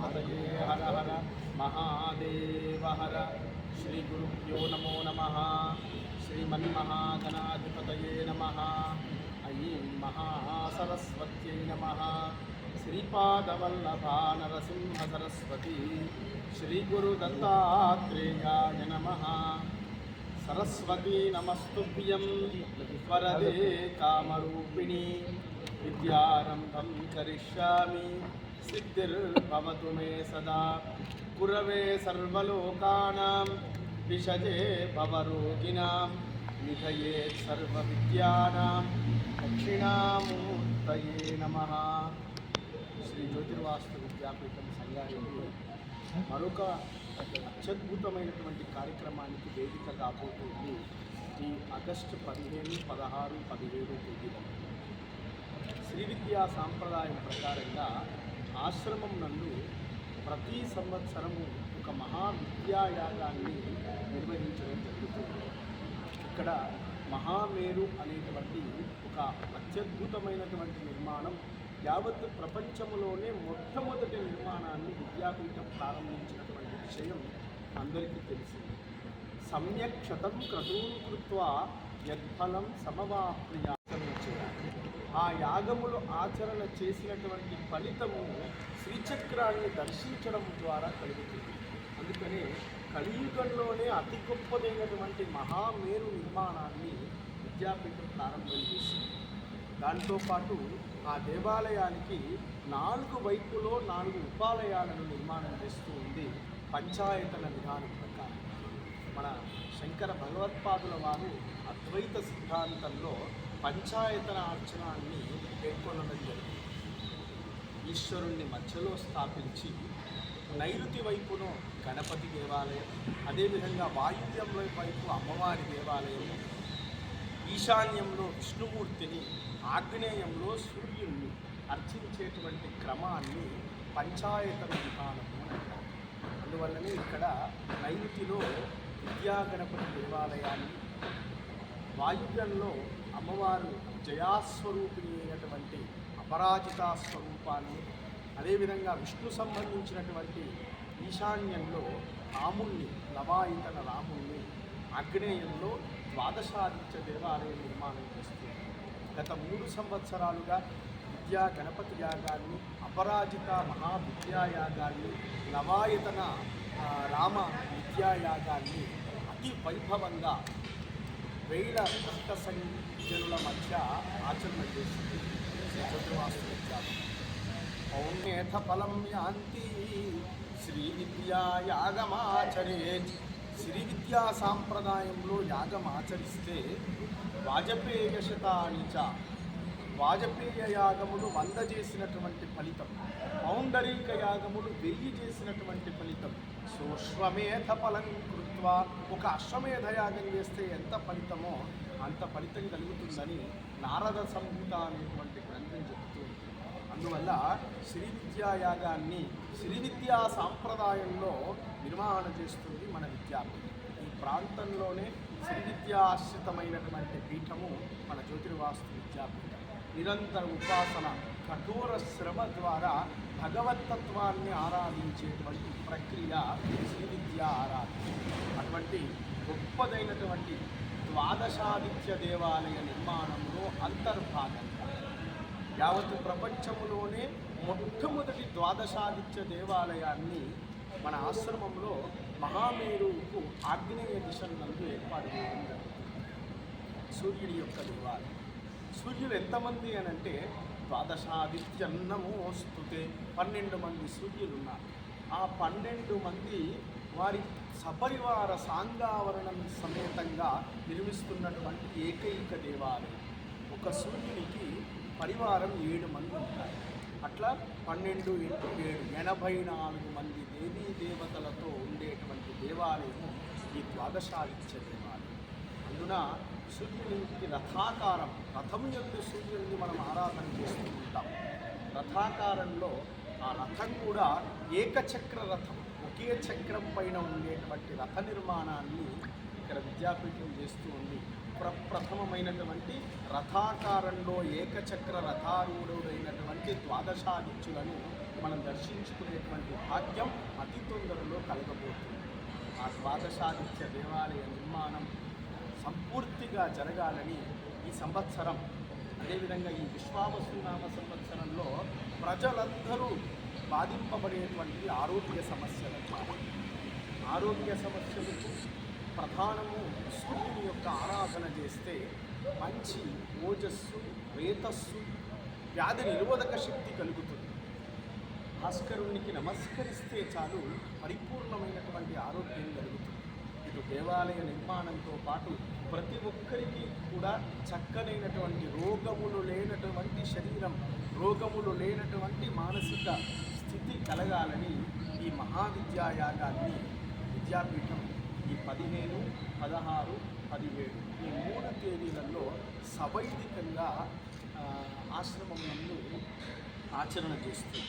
హరే హర హర మహాదేవ హర శ్రీ గురుభ్యో నమో నమ శ్రీమన్మహాగణాధిపతయే నమ ఐం మహాసరస్వత్యై నమ శ్రీపాదవల్లభానరసింహ సరస్వతి శ్రీ నమ సరస్వతీ నమస్తుభ్యం వరదే కామరూపిణి విద్యారంభం కరిష్యామి సిద్ధిర్భవతు మే సదా కురవే సర్వలోకానాం విషజే భవరోగిణాం నిధయేత్ సర్వవిద్యానాం దక్షిణామూర్తయే నమ శ్రీ జ్యోతిర్వాస్తు విద్యాపీఠం సంఘానికి మరొక అత్యద్భుతమైనటువంటి కార్యక్రమానికి వేదిక కాబోతుంది ఈ ఆగస్టు పదిహేను పదహారు పదిహేడు తేదీలలో. శ్రీ విద్యా సాంప్రదాయం ప్రకారంగా ఆశ్రమం నందు ప్రతి సంవత్సరము ఒక మహా విద్యాయాగాన్ని నిర్వహించడం జరుగుతుంది. ఇక్కడ మహామేరు అనేటువంటి ఒక అత్యద్భుతమైనటువంటి నిర్మాణం యావత్ ప్రపంచంలోనే మొట్టమొదటి నిర్మాణాన్ని విద్యాపీఠం ప్రారంభించినటువంటి విషయం అందరికీ తెలిసింది సమ్యక్ శతం క్రతూన్ కృత్వా యద్ఫలం సమవాప్రియాచరణ ఆ యాగములు ఆచరణ చేసినటువంటి ఫలితము శ్రీచక్రాన్ని దర్శించడం ద్వారా కలుగుతుంది. అందుకనే కలియుగంలోనే అతి గొప్పదైనటువంటి మహామేరు నిర్మాణాన్ని విద్యాపీఠం ప్రారంభం చేసింది. దాంతోపాటు ఆ దేవాలయానికి నాలుగు వైపులో నాలుగు ఉపాలయాలను నిర్మాణం చేస్తూ ఉంది పంచాయతన విధానం ప్రకారం. మన శంకర భగవత్పాదుల వారు అద్వైత సిద్ధాంతంలో పంచాయతన అర్చనాన్ని పేర్కొనడం జరిగింది. ఈశ్వరుణ్ణి మధ్యలో స్థాపించి నైరుతి వైపున గణపతి దేవాలయం అదేవిధంగా వాయువ్యం వైపు అమ్మవారి దేవాలయం ఈశాన్యంలో విష్ణుమూర్తిని ఆగ్నేయంలో సూర్యుడిని అర్చించేటువంటి క్రమాన్ని పంచాయతన విధానము అందువల్లనే ఇక్కడ నైరుతిలో విద్యాగణపతి దేవాలయాన్ని వాయువ్యంలో అమ్మవారు జయాస్వరూపిణి అయినటువంటి అపరాజిత స్వరూపాన్ని అదేవిధంగా విష్ణు సంబంధించినటువంటి ఈశాన్యంలో రాముణ్ణి లవాయితన రాముణ్ణి ఆగ్నేయంలో ద్వాదశాదిత్య దేవాలయం నిర్మాణం చేస్తుంది. గత మూడు సంవత్సరాలుగా విద్యా గణపతి యాగాన్ని అపరాజిత మహావిద్యాయాగాన్ని నవాయతన ఆ, రామ విద్యాయాగాన్ని అతి వైభవంగా వేల భక్త సంజనుల మధ్య ఆచరణ చేసింది శ్రీ పౌణ్యేథ ఫలం యాంతి శ్రీ విద్యా యాగమాచరే శ్రీ విద్యా సాంప్రదాయంలో యాగం ఆచరిస్తే వాజపేయ శతానిచ వాజపేయ యాగములు వంద చేసినటువంటి ఫలితం పౌండరీక యాగములు వెయ్యి చేసినటువంటి ఫలితం. సోశ్వమేధ ఫలం కృత్వా ఒక అశ్వమేధయాగం చేస్తే ఎంత ఫలితమో అంత ఫలితం కలుగుతుందని నారద సంహిత అనేటువంటి గ్రంథం చెబుతుంది అందువల్ల శ్రీ విద్యా యాగాన్ని శ్రీ విద్యా సాంప్రదాయంలో నిర్వహణ చేస్తుంది మన విద్యార్థి. ఈ ప్రాంతంలోనే శ్రీ విద్యాశ్రితమైనటువంటి పీఠము మన జ్యోతిర్వాస్తు విద్యాపీఠం. నిరంతర ఉపాసన కఠోర శ్రమ ద్వారా భగవతత్వాన్ని ఆరాధించేటువంటి ప్రక్రియ శ్రీవిద్య ఆరాధన. అటువంటి గొప్పదైనటువంటి ద్వాదశాదిత్య దేవాలయ నిర్మాణంలో అంతర్భాగంగా యావత్ ప్రపంచంలోనే మొట్టమొదటి ద్వాదశాదిత్య దేవాలయాన్ని మన ఆశ్రమంలో మహామేరువుకు ఆగ్నేయ దిశ నందు ఏర్పాటు చేయడం జరుగుతుంది సూర్యుడి యొక్క దేవాలయం. సూర్యులు ఎంతమంది అని అంటే ద్వాదశాదిత్యన్నమోస్తుతే పన్నెండు మంది సూర్యులు ఉన్నారు ఆ పన్నెండు మంది వారి సపరివార సాంగావరణం సమేతంగా నిర్మిస్తున్నటువంటి ఏకైక దేవాలయం. ఒక సూర్యునికి పరివారం ఏడు మంది ఉంటారు. అట్లా పన్నెండు ఇంటూ ఏడు ఎనభై నాలుగు మంది దేవీ దేవతలతో ఉండేటువంటి దేవాలయము ఈ ద్వాదశాదిత్య దేవాలయం. అందున సూర్యునికి రథాకారం రథం యొక్క సూర్యుడిని మనం ఆరాధన చేస్తూ ఉంటాం రథాకారంలో ఆ రథం కూడా ఏకచక్ర రథం ఒకే చక్రం పైన ఉండేటువంటి రథ నిర్మాణాన్ని ఇక్కడ విద్యాపీఠం చేస్తూ ఉంది. ప్రప్రథమమైనటువంటి రథాకారంలో ఏకచక్ర రథారూఢుడైనటువంటి ద్వాదశాదిత్యులను మనం దర్శించుకునేటువంటి భాగ్యం అతి తొందరలో కలగబోతుంది. ఆ ద్వాదశాదిత్య దేవాలయ నిర్మాణం సంపూర్తిగా జరగాలని ఈ సంవత్సరం. అదేవిధంగా ఈ విశ్వావసునామ సంవత్సరంలో ప్రజలందరూ బాధింపబడేటువంటి ఆరోగ్య సమస్యలు ఆరోగ్య సమస్యలకు ప్రధానము సూర్యుని యొక్క ఆరాధన చేస్తే మంచి ఓజస్సు రేతస్సు వ్యాధి నిరోధక శక్తి కలుగుతుంది. భాస్కరునికి నమస్కరిస్తే చాలు పరిపూర్ణమైనటువంటి ఆరోగ్యం కలుగుతుంది. దేవాలయ నిర్మాణంతో పాటు ప్రతి ఒక్కరికి కూడా చక్కనైనటువంటి రోగములు లేనటువంటి శరీరం రోగములు లేనటువంటి మానసిక స్థితి కలగాలని ఈ మహావిద్యాయాగాన్ని విద్యాపీఠం ఈ పదిహేను పదహారు పదిహేడు ఈ మూడు తేదీలలో సవైదికంగా ఆశ్రమం నందు ఆచరణ చేస్తుంది.